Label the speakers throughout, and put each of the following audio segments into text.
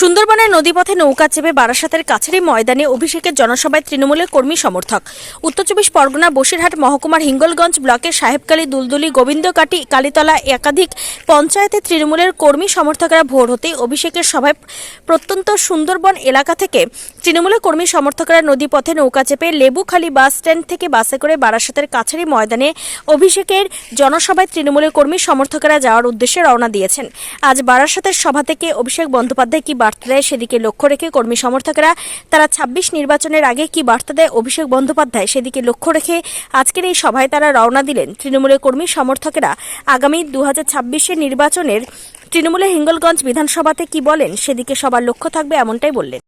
Speaker 1: সুন্দরবনের নদীপথে নৌকা চেপে বারাসাতের কাছেরই ময়দানে অভিষেকের জনসভায় তৃণমূলের কর্মী সমর্থক। উত্তর চব্বিশ পরগনা, বসিরহাট, মহকুমার হিঙ্গলগঞ্জ ব্লকের সাহেবকালী, দুলদুলি গোবিন্দকাটি কালীতলা একাধিক পঞ্চায়েতে তৃণমূলের কর্মী সমর্থকরা ভোর হতেই অভিষেকের সভায় প্রত্যন্ত সুন্দরবন এলাকা থেকে তৃণমূলের কর্মী সমর্থকরা নদীপথে নৌকা চেপে লেবুখালী বাস স্ট্যান্ড থেকে বাসে করে বারাসাতের কাছেরই ময়দানে অভিষেকের জনসভায় তৃণমূলের কর্মী সমর্থকরা যাওয়ার উদ্দেশ্যে রওনা দিয়েছেন। আজ বারাসাতের সভা থেকে অভিষেক বন্দ্যোপাধ্যায় কি বার্তা দেয়, সেদিকে লক্ষ্য রেখে কর্মী সমর্থকরা, তারা ছাব্বিশ নির্বাচনের আগে কি বার্তা দেয়, অভিষেক বন্দ্যোপাধ্যায়, সেদিকে লক্ষ্য রেখে আজকের এই সভায় তারা রওনা দিলেন। তৃণমূলের কর্মী সমর্থকেরা, আগামী দু হাজার নির্বাচনের তৃণমূলের হিঙ্গলগঞ্জ বিধানসভাতে কি বলেন, সেদিকে সবার লক্ষ্য থাকবে এমনটাই বললেন।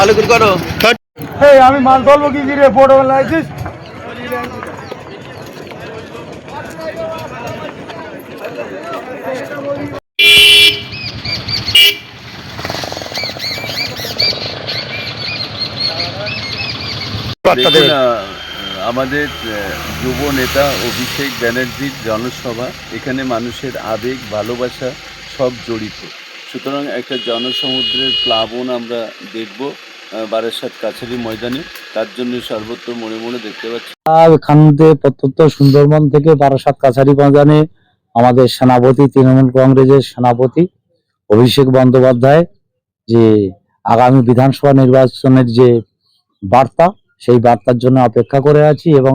Speaker 2: ভালো করে করো।
Speaker 3: এই, আমি মাল ধরবো কি কি রে? ফটো
Speaker 2: আমাদের যুব নেতা অভিষেক ব্যানার্জির জনসভা, এখানে মানুষের আবেগ, ভালোবাসা সব জড়িত। সুতরাং একটা জনসমুদ্রের প্লাবন আমরা দেখব। বারাসাত কাছারি ময়দানে। তার জন্য সর্বত্র মনে মনে দেখতে পাচ্ছি।
Speaker 3: আর এখান থেকে প্রত্যন্ত সুন্দরবন থেকে বারাসাত কাছারি ময়দানে আমাদের সেনাপতি, তৃণমূল কংগ্রেসের সেনাপতি অভিষেক বন্দ্যোপাধ্যায় যে আগামী বিধানসভা নির্বাচনের যে বার্তা, সেই বার্তার জন্য অপেক্ষা করে আছি এবং